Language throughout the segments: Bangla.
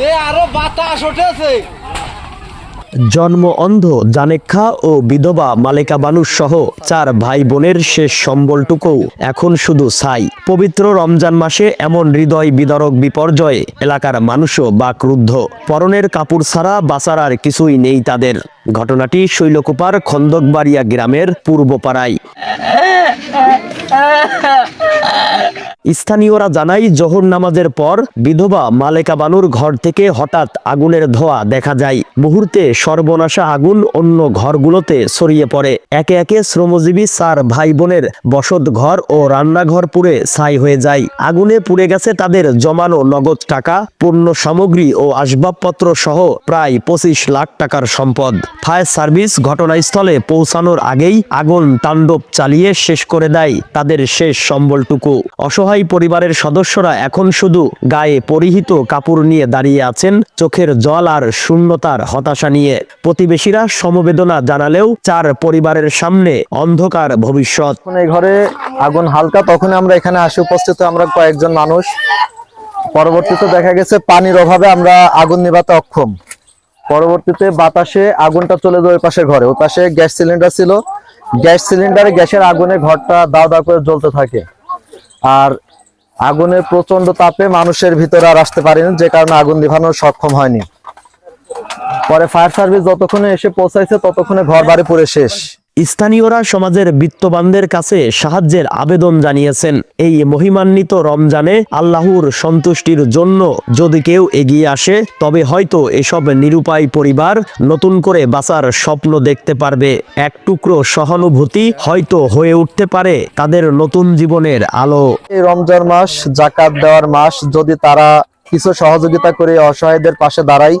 এ আরও বাতাস উঠেছে। জন্ম অন্ধ জানেক্ষা ও বিধবা মালেকা বানুর সহ চার ভাই বোনের শেষ সম্বলটুকু। এখন শুধু ছাই। পবিত্র রমজান মাসে এমন হৃদয় বিদারক বিপর্যয়ে এলাকার মানুষও বা ক্রুদ্ধ পরনের কাপড় ছাড়া বাঁচার আর কিছুই নেই তাদের। ঘটনাটি শৈলকুপার খন্দকবাড়িয়া গ্রামের পূর্বপাড়ায়। স্থানীয়রা জানাই জোহর নামাজের পর বিধবা মালেকা বানুর ঘর থেকে হঠাৎ আগুনের ধোঁয়া দেখা যায়। মুহূর্তে সর্বনাশা আগুন অন্য ঘরগুলোতে ছড়িয়ে পড়ে। একে একে শ্রমজীবী চার ভাই বোনের বসত ঘর ও রান্নাঘর পুড়ে ছাই হয়ে যায়। আগুনে পুড়ে গেছে তাদের জমানো নগদ টাকা, পণ্য সামগ্রী ও আসবাবপত্র সহ প্রায় পঁচিশ লাখ টাকার সম্পদ। ফায়ার সার্ভিস ঘটনাস্থলে পৌঁছানোর আগেই আগুন তাণ্ডব চালিয়ে শেষ করে দেয় তাদের শেষ সম্বলটুকু। অসহায় পরিবারের সদস্যরা এখন শুধু গায়ে পরিহিত কাপড় নিয়ে দাঁড়িয়ে আছেন, চোখের জল আর শূন্যতার হতাশা নিয়ে। প্রতিবেশীরা সমবেদনা জানালেও চার পরিবারের সামনে অন্ধকার ভবিষ্যৎ। ঘরে আগুন হালকা তখন আমরা এখানে আসি, উপস্থিত আমরা কয়েকজন মানুষ। পরবর্তীতে দেখা গেছে পানির অভাবে আমরা আগুন নিভাতে অক্ষম। পরবর্তীতে বাতাসে আগুনটা চলে যায় ওই পাশের ঘরে। ওই পাশে গ্যাস সিলিন্ডার ছিল। গ্যাস সিলিন্ডারে গ্যাসের আগুনে ঘরটা দাও দাও করে জ্বলতে থাকে। আর আগুনের প্রচণ্ড তাপে মানুষের ভিতরে আর আসতে পারেনি যে কারণে আগুন নিভানোর সক্ষম হয়নি। পরে ফায়ার সার্ভিস যতক্ষণে এসে পৌঁছাইছে, ততক্ষণে ঘর বাড়ি পুরে শেষ। স্থানীয়রা সমাজের বিত্তবানদের কাছে সাহায্যের আবেদন জানিয়েছেন। এই মহিমান্বিত রমজানে আল্লাহর সন্তুষ্টির জন্য যদি কেউ এগিয়ে আসে, তবে হয়তো এসব নিরুপায় পরিবার নতুন করে বাঁচার স্বপ্ন দেখতে পারবে। এক টুকরো সহানুভূতি হয়তো হয়ে উঠতে পারে তাদের নতুন জীবনের আলো। এই রমজান মাস জাকাত দেওয়ার মাস, যদি তারা কিছু সহযোগিতা করে অসহায়দের পাশে দাঁড়ায়,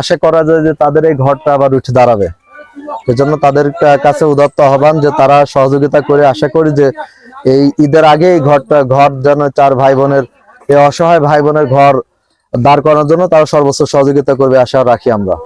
আশা করা যায় যে তাদের এই ঘরটা আবার উঠে দাঁড়াবে। এজন্য তাদের কাছে উদাত্ত আহ্বান যে তারা সহযোগিতা করে আশা করি যে এই ঈদের আগে এই ঘরটা, ঘর যেন চার ভাই বোনের এই অসহায় ভাই বোনের ঘর দাঁড় করানোর জন্য তারা সর্বোচ্চ সহযোগিতা করবে, আশা রাখি আমরা।